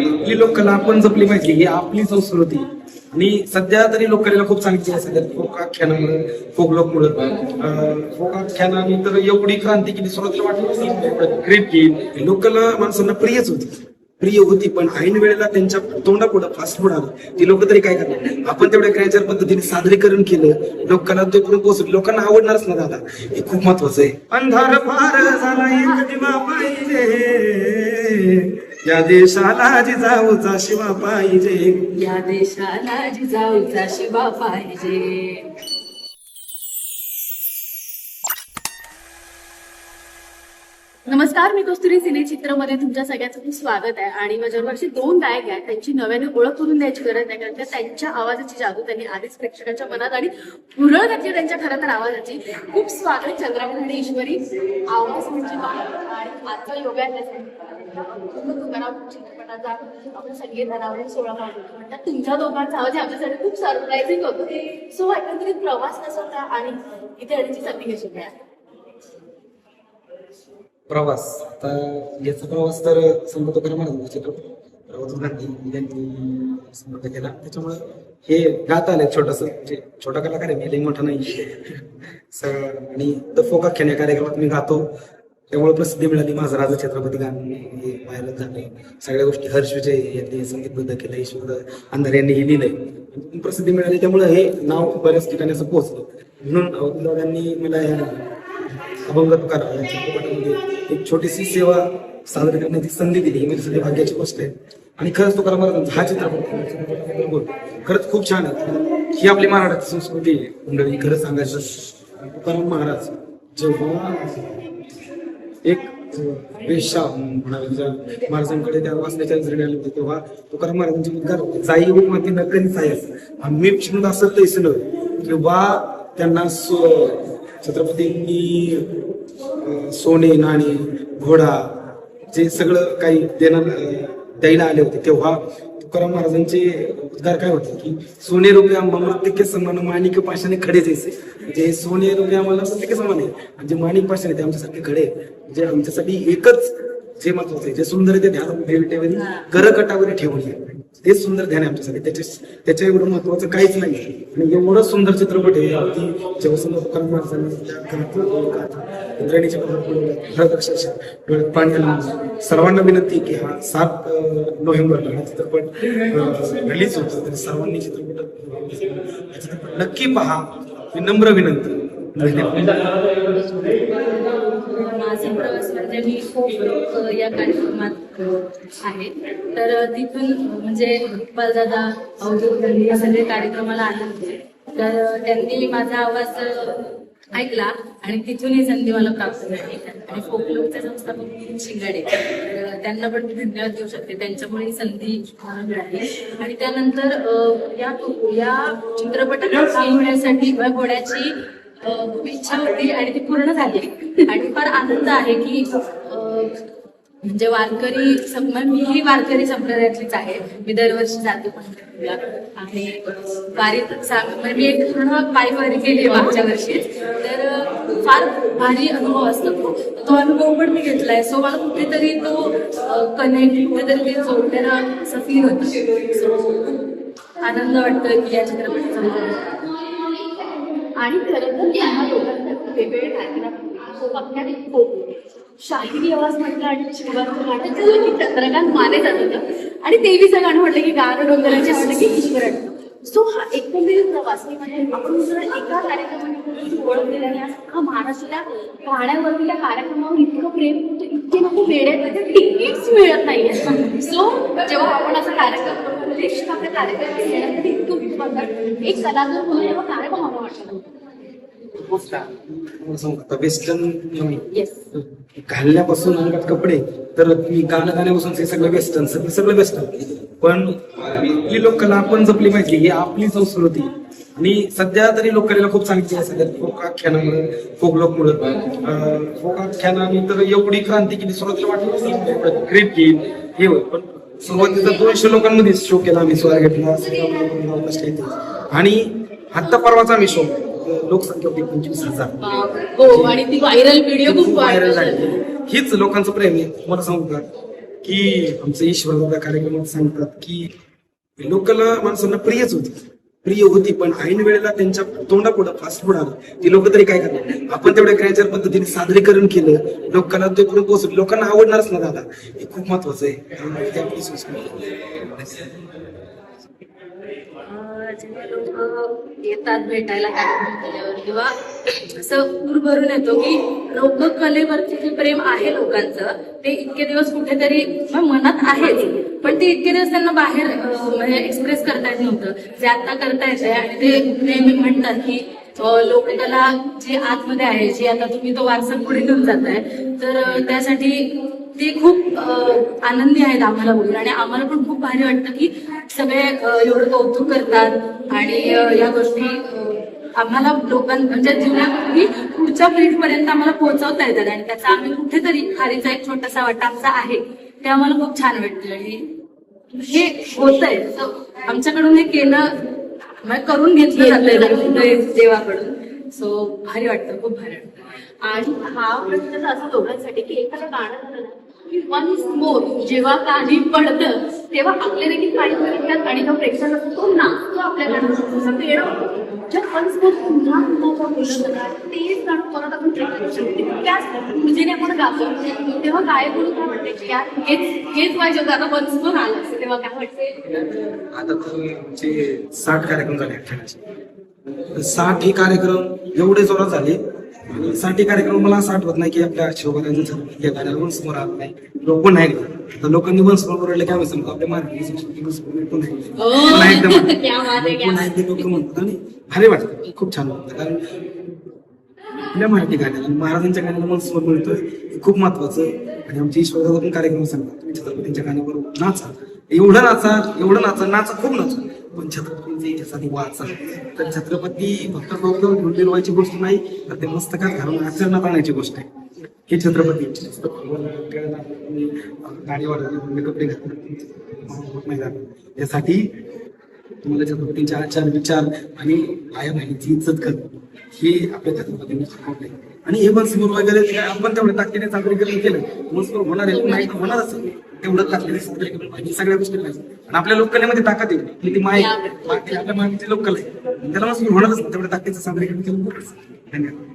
इथली लोककला आपण जपली पाहिजे ही आपली संस्कृती. आणि सध्या तरी लोककलेला खूप चांगली असेल सध्या फोक आख्यानामुळे फोक लोकमुळे. फोक आख्यानाने तर एवढी क्रांती केली सुरुवातीला वाटलं ग्रेट की लोककला माणसांना प्रियच होती. प्रिय होती पण ऐन वेळेला त्यांच्या तोंडापुढं फास्ट फूड आलं ती लोक तरी काय करणार? आपण तेवढ्या क्रॅचर पद्धतीने सादरीकरण केलं. लोकांना ते पुढे पोहोचलं. लोकांना आवडणारच ना दादा. हे खूप महत्वाचं आहे. अंधार फार झाला एक दिवा पाहिजे. या देशाला जिजाऊचा शिवा पाहिजे. या देशाला जिजाऊचा शिवा पाहिजे. नमस्कार मी कस्तुरी सिनेचित्रमध्ये तुमच्या सगळ्यांचं खूप स्वागत आहे. आणि माझ्यावरची दोन गायक आहेत त्यांची नव्याने ओळख करून द्यायची गरज नाही कारण त्यांच्या आवाजाची जादू त्यांनी आधीच प्रेक्षकांच्या मनात आणि पुरळ घातली त्यांच्या खरं तर आवाजाची. खूप स्वागत चंद्राबाई आणि ईश्वरी. आवाज म्हणजे आणि आजचा योगा तुकाराम चित्रपटाचा आपण संगीत सोळा म्हणतात तुमच्या दोघांचा आवाज आमच्यासाठी खूप सरप्राईझिंग होतो. सो एकंदरीत प्रवास कसा होता आणि इथे येण्याची संधी कशी काय प्रवास. आता याचा प्रवास तर समृद्ध तुकाराम चित्रपट प्रवास गांधी यांनी समृद्ध केला. त्याच्यामुळे हे गाता आले छोटस. म्हणजे छोटा कलाकार आहे मी लई मोठा नाही. आणि द फोक या कार्यक्रमात मी गातो. त्यामुळे प्रसिद्धी मिळाली माझं. राजा छत्रपती गाणं हे व्हायरल झाले. सगळ्या गोष्टी. हर्ष विजय यांनी संगीतबद्ध केलं. ईश्वर अंधार यांनी हे लिहिलंय. प्रसिद्धी मिळाली. त्यामुळे हे नाव बऱ्याच ठिकाणी असं पोहोचलं. म्हणून अवधूतदादांनी मला अभंग तुकार या चित्रपटामध्ये एक छोटीशी सेवा सादर करण्याची संधी दिली. ही माझ्यासाठी भाग्याची गोष्ट आहे. आणि खरंच तुकाराम महाराजांचा हा चित्रपट खरंच खूप छान आहे. ही आपली महाराष्ट्राची संस्कृती आहे. मंडळी खरं सांगायचं तुकाराम महाराज जेव्हा एक वेशा म्हणावी महाराजांकडे त्या वाचण्याच्या नजरेने आले होते तेव्हा तुकाराम महाराजांची उद्गार जाई व माती नकरी सायस. आम्ही विष्णू असं तैसलं किंवा त्यांना छत्रपतींनी सोने नाणे घोडा जे सगळं काही देणार द्यायला आले होते तेव्हा तुकाराम महाराजांचे उद्गार काय होते की सोने रुपये आम्हाला प्रत्येक समान माणिक पाशाने खडे जैसे म्हणजे सोने रुपये आम्हाला प्रत्येक समान आहे आणि जे माणिक पाशाने ते आमच्यासाठी खडे. जे आमच्यासाठी एकच जे महत्वाचं आहे जे सुंदर ते ध्यान ठेवली कर कटावरी ठेवून तेच सुंदर ध्यान आहे आमच्यासाठी. त्याच्या त्याच्या एवढं महत्वाचं काहीच नाही आणि एवढं सुंदर चित्रपट आहे. अगदी जेव्हा समजा माणसांनी महाराजांनी त्या अक्षरशः डोळ्यात पाणी आलं. सर्वांना विनंती की हा सात नोव्हेंबरला हा चित्रपट रिलीज होतो. तर सर्वांनी चित्रपट नक्की पहा. विनम्र विनंती. धन्यवाद. माझा प्रवास म्हणजे मी खूप अ, या कार्यक्रमात आहे. तर तिथून म्हणजे म्हणजे इक्बालदादा अवधूत या सगळे कार्यक्रमाला आले होते. तर त्यांनी माझा आवाज ऐकला आणि तिथून ही संधी मला प्राप्त झाली. आणि फोकलोकचे संस्थापक शिंगाडे. त्यांना पण मी धन्यवाद देऊ शकते. त्यांच्यामुळे ही संधी मिळाली. आणि त्यानंतर या या चित्रपटात होण्यासाठी होण्याची खूप इच्छा होती आणि ती पूर्ण झाली. आणि फार आनंद आहे की म्हणजे वारकरी सम- म्हणजे मी ही वारकरी संप्रदायातलीच आहे. मी दरवर्षी जाते पंढरपूरला आणि वारीत म्हणजे मी एक पूर्ण पायी वारी केली मागच्या वर्षी. तर फार भारी अनुभव असतो. तो. तो अनुभव पण मी घेतलाय. सो मला कुठेतरी तो कनेक्ट कुठेतरी ते जोडलेला असं फील होतं. सो आनंद वाटतोय की या चित्रपटाचा आणि खरं तर त्यांना वेगवेगळे कार्यक्रम शाहिरी आवाज म्हटलं आणि शिवबाचं गाणं झालं की चंद्रकांत माने जात होतं. आणि देवीचं गाणं म्हटलं की गार डोंगराचे म्हटलं की ईश्वर सो हा एकंदरीत प्रवास म्हणजे आपण जर एका कार्यक्रमाने ओळख दिल्याने आणि आज महाराष्ट्रातल्या गाण्यावरती त्या कार्यक्रमावर इतकं प्रेम होतं इतके लोक वेळे तिकीट्स मिळत नाहीये. सो जेव्हा आपण असा कार्यक्रम करतो म्हणजे आपल्या कार्यक्रम घेण्यासाठी इतकं विश्वास एक कलाकार म्हणून जेव्हा कार्यक्रम मला वाटतं तुम्हाला सांगू का, वेस्टर्न येस घालण्यापासून अंगात कपडे तर मी गाणं गाण्यापासून हे सगळं वेस्टर्न सगळं सगळं वेस्टर्न पण आपली लोककला आपण जपली पाहिजे ही आपली संस्कृती आणि सध्या तरी लोककलेला खूप चांगली आहे सध्या फोक आख्यानामुळे फोक लोकमुळे फोक आख्यानाने तर एवढी क्रांती केली सुरुवातीला वाटलं ग्रेट की हे होय पण सुरुवातीचा दोनशे लोकांमध्ये शो केला आम्ही स्वारगेटला आणि आत्ता परवाचा आम्ही शो लोकसंख्या होती पंचवीस हजार. हो आणि ती व्हायरल व्हिडिओ खूप व्हायरल झाली. हीच लोकांचं प्रेम आहे. तुम्हाला सांगू का? की आमचं ईश्वर कार्यक्रमात सांगतात की लोकांना माणसांना प्रियच होती. प्रिय होती पण ऐन वेळेला त्यांच्या तोंडापुढं फास्ट फूड आलं. ती लोक तरी काय करणार? आपण तेवढ्या ग्रॅजर पद्धतीने सादरीकरण केलं. लोकांना ते पुढे पोहोचलं? लोकांना आवडणारच ना दादा. हे खूप महत्वाचं आहे त्यामुळे ती आपली संस्कृती अं, जेव्हा लोक येतात भेटायला कार्यक्रम केल्यावर किंवा असं पूर भरून येतो की लोक कलेवरती जे प्रेम आहे लोकांचं ते इतके दिवस कुठेतरी मनात आहेच पण ते इतके दिवस त्यांना बाहेर म्हणजे एक्सप्रेस करता येत नव्हतं. जे आता करता येते आणि ते नेहमी म्हणतात की लोककला जी आतमध्ये आहे जी आता तुम्ही तो वारसा पुढे घेऊन जाताय तर त्यासाठी ते खूप आनंदी आहेत आम्हाला बघून आणि आम्हाला पण खूप भारी वाटतं की सगळे एवढं कौतुक करतात. आणि या गोष्टी आम्हाला लोकां म्हणजे जीवनात पुढच्या पिढीपर्यंत आम्हाला पोहोचवता येतात. आणि त्याचा आम्ही कुठेतरी खारीचा एक छोटासा वाटा आमचा आहे ते आम्हाला खूप छान वाटतं. आणि हे होतंय. So, आमच्याकडून हे केलं करून घेतलं जातंय देवाकडून. सो भारी वाटतं. खूप भारी वाटतं. आणि हा प्रश्न असं दोघांसाठी की एखादं गाणं जेव्हा गाणी पडतं तेव्हा आपले देखील पाणी निघतात आणि तो प्रेक्षक असतो तो नाचतो आपल्या गाण्याचं असं वेळ मोर पुन्हा पुन्हा जेव्हा तेच गाणं परत आपण try करू शकतो. त्याच ऊर्जेने आपण गातो. तेव्हा काय बोलू काय म्हणते? की यार हेच हेच पाहिजे होतं आता वन मोर आलं. असतं तेव्हा काय वाटते आता तुमचे साठ कार्यक्रम झाले साठ हे कार्यक्रम एवढे जोरात झाले आणि साठी कार्यक्रम मला असं आठवत नाही की आपल्या शिवरायांचं या आलं नाही. लोक पण नाही तर लोकांनी वन समोर बोलले काय सांगतो आपल्या पण नाही. पुन्हा एकदा एकदा लोक म्हणतात. आणि भारी वाटतं. खूप छान वाटतं. कारण आपल्या मराठी गाण्याला महाराजांच्या गाण्याला मन समोर मिळतोय. हे खूप महत्वाचं आणि आमच्या ईश्वराचा पण कार्यक्रम सांगतात. छत्रपतींच्या गाण्याबरोबर नाचा. एवढं नाचा एवढं नाचा नाचा खूप नाचा. पण छत्रपतींचा याच्यासाठी वाचा तर छत्रपती फक्त फक्त मिरवायची गोष्ट नाही तर ते मस्तकात घालून आचरणात आणायची गोष्ट आहे. हे छत्रपती यासाठी कपडे त्यासाठी तुम्हाला छत्रपतींचे आचार विचार आणि आया बहिणीची इज्जत कर. हे आपल्या छत्रपतींनी शिकवले आणि हे मजमूर वगैरे आपण तेवढ्या ताकदीने सादरीकरण केलं मस्त होणार आहे. नाही होणार होणारच सादरीकरण पाहिजे सगळ्या गोष्टी पाहिजे आणि आपल्या लोककलेमध्ये ताकद आहे. की ती माय आपल्या मातीची लोकल आहे. त्याला मजमूर होणारच नाही. तेवढ्या ताकदीचं सादरीकरण केलं. धन्यवाद.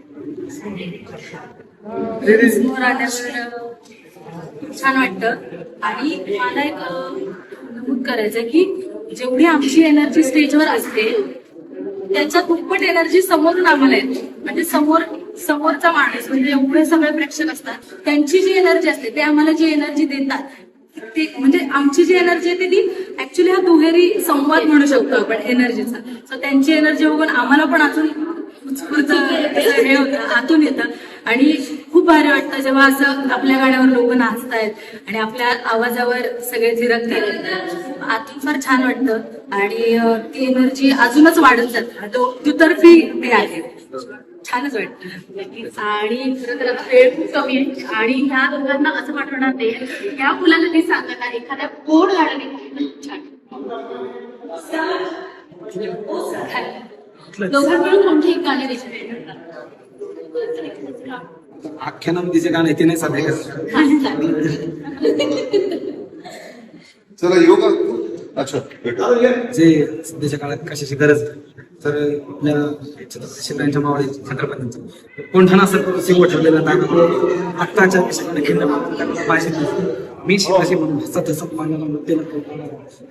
छान वाटतं. आणि मला एक नमूद करायचं की जेवढी आमची एनर्जी स्टेजवर असते त्याच्या दुप्पट एनर्जी समोरून आम्हाला येते. म्हणजे समोर समोरचा माणूस म्हणजे एवढे सगळे प्रेक्षक असतात त्यांची जी एनर्जी असते ते आम्हाला जी एनर्जी देतात म्हणजे आमची जी एनर्जी आहे ती ऍक्च्युली हा दुहेरी संवाद म्हणू शकतो आपण एनर्जीचा सो त्यांची एनर्जी बघून आम्हाला पण अजून उत्स्फूर्त हे होतं आतून येतं. आणि खूप भारी वाटतं जेव्हा असं आपल्या गाण्यावर लोक नाचतायत आणि आपल्या आवाजावर सगळे थिरकतात. आतून फार छान वाटतं. आणि ती एनर्जी अजूनच वाढत जाते. तो दुतर्फी ते आहे. छानच वाटतं. आणि खरं तर वेळ खूप कमी आहे. आणि ह्या दोघांना असं पाठवणार नाही ह्या मुलांना ते सांगत आहे एखाद्या गोड गाण्याने छान दोघांकडून कोणते गाणे रेसिपी आख्यानामधीचे गाणं ते नाही सादरीकरण चला का अच्छा. जे सध्याच्या काळात कशाची गरज आहे. तर आपल्या छत्रपती शिवरायांच्या मावळी छत्रपतींचं कोणठा सर तर सिंह ठेवलेला दाखवतो आत्ताच्या विषयाकडे खिंड पाहिजे मी शिवाजी म्हणून हसत हसत मानाला मुद्देला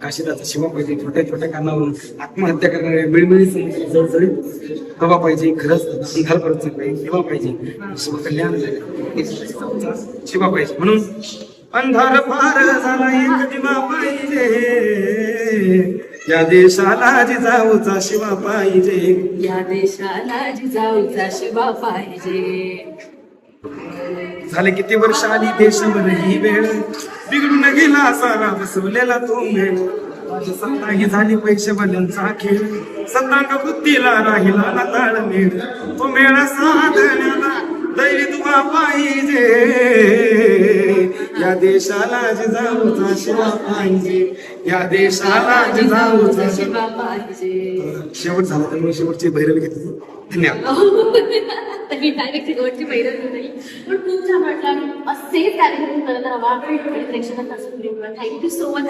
काशीदाचा शिवा पाहिजे छोट्या छोट्या कारणावरून आत्महत्या करणारे मिळमिळी जळजळीत हवा पाहिजे खरंच अंधार परत पाहिजे शिवा पाहिजे शिवकल्याण शिवा पाहिजे. म्हणून अंधार फार झाला एक दिवा पाहिजे या देशाला जिजाऊचा शिवा पाहिजे. या देशाला जिजाऊचा शिवा पाहिजे. झाले किती वर्ष आली देशभर ही वेळ? बिघडून गेला सारा बसवलेला तो मेळ सत्ता ही झाली पैसे वाल्यांचा खेळ. सत्तांक बुद्धीला राहिला ना ताळमेळ तो मेळा साधण्याला दैवी तुवा पाहिजे. या देशाला जिजाऊचा शिवा पाहिजे. या देशाला जिजाऊचा शिवा शिवा पाहिजे. शेवट झाला तर मी शेवटची भैरवी घेतली. धन्यवाद. डायरेक्ट शेवटची नाही पण खूप छान वाटलं. आणि असेच कार्यक्रम करत राहा आणि प्रेक्षकांना थँक्यू सो मच